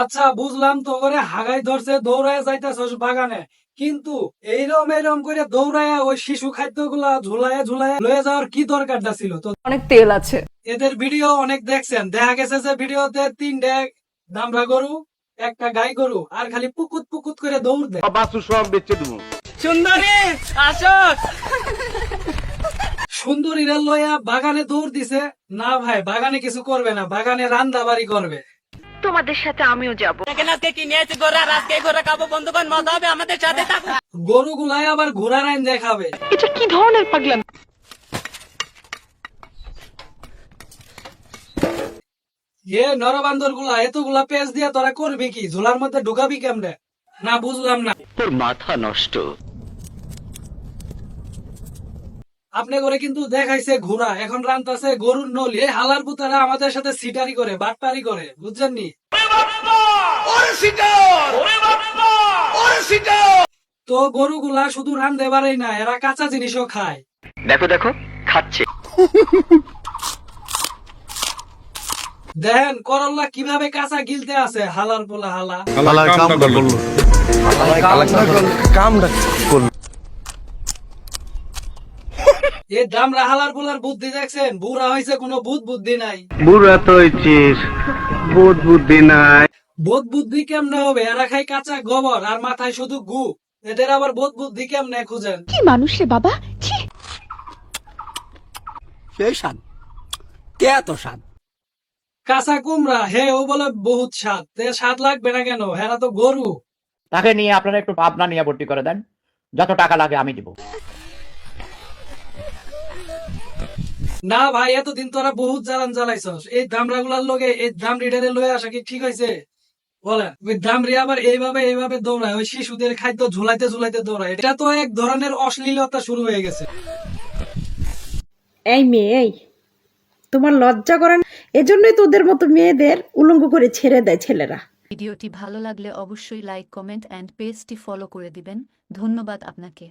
আচ্ছা বুঝলাম তো করে হাগাই ধরছে দৌড়ায় যাইতেছস বাগানে। কিন্তু এইরকম এইরকম করে দৌড়ায় ওই শিশু খাদ্যগুলা ঝুলায় ঝুলায় লয়ে যাওয়ার কি দরকারটা ছিল? তো অনেক তেল আছে। এদের ভিডিও অনেক দেখছেন। দেখা গেছে যে ভিডিওতে তিনটে দামরা গরু একটা গাই গরু আর খালি পুকুত পুকুত করে দৌড় দেয়। বাসু সব বেচে দেবো। সুন্দরী আসো। সুন্দরীরা লইয়া বাগানে দৌড় দিছে। না ভাই বাগানে কিছু করবে না বাগানে রান্দা বাড়ি করবে। তোমাদের সাথে আমিও যাব। গরু গুলাই আবার দেখাবে। এটা কি ধরনের পাগলাম? এ নরবান্দরগুলা এতগুলা পেঁচ দিয়ে তোরা করবি কি? ঝোলার মধ্যে ঢুকাবি কেমনে? না বুঝলাম না। তোর মাথা নষ্ট। আপনি করে কিন্তু দেখাইছে ঘোড়া। এখন রান্তাছে গরুর নলি। এই হালার পুতারা আমাদের সাথে সিটারি করে বাটপারি করে। বুঝছেন নি? তো গরুগুলা শুধু রান্ধে পারেই না এরা কাঁচা জিনিসও খায়। দেখো দেখো খাচ্ছে। দেখেন করল্লা কীভাবে কাঁচা গিলতে আছে হালার পোলা হালা। এ দামরা হালার পোলার বুদ্ধি দেখছেন? বুড়া হয়েছে কোনো বুধ বুদ্ধি নাই। বুড়া তো হয়েছিস বোধ বুদ্ধি নাই। বোধ বুদ্ধি কেমনে হবে? এরা খাই কাঁচা গোবর আর মাথায় শুধু গু। এদের আবার বোধ বুদ্ধি কেমনে খুঁজেন? কি মানুষ রে বাবা? ছি। সেই স্বাদ। কে এত স্বাদ? কাঁচা কুমড়া হে ও বলে বহুত স্বাদ। তে স্বাদ লাগবে না কেন? হেরা তো গরু। তাকে নিয়ে আপনারা একটু পাবনা নিয়ে ভর্তি করে দেন। যত টাকা লাগে আমি দিব। না ভাই এতদিন তোরা বহুত জ্বালান জ্বালাইছস। এই দামরা গুলার লগে এই দাম রিডারে লয়ে আসা কি ঠিক হয়েছে বলেন ওই দামরি আবার এইভাবে এইভাবে দৌড়ায় ওই শিশুদের খাদ্য ঝুলাইতে ঝুলাইতে দৌড়ায়। এটা তো এক ধরনের অশ্লীলতা শুরু হয়ে গেছে। এই মেয়ে এই তোমার লজ্জা করে না? এজন্যই তোদের মতো মেয়েদের উলঙ্গ করে ছেড়ে দেয় ছেলেরা। ভিডিওটি ভালো লাগলে অবশ্যই লাইক কমেন্ট অ্যান্ড পেজটি ফলো করে দিবেন। ধন্যবাদ আপনাকে।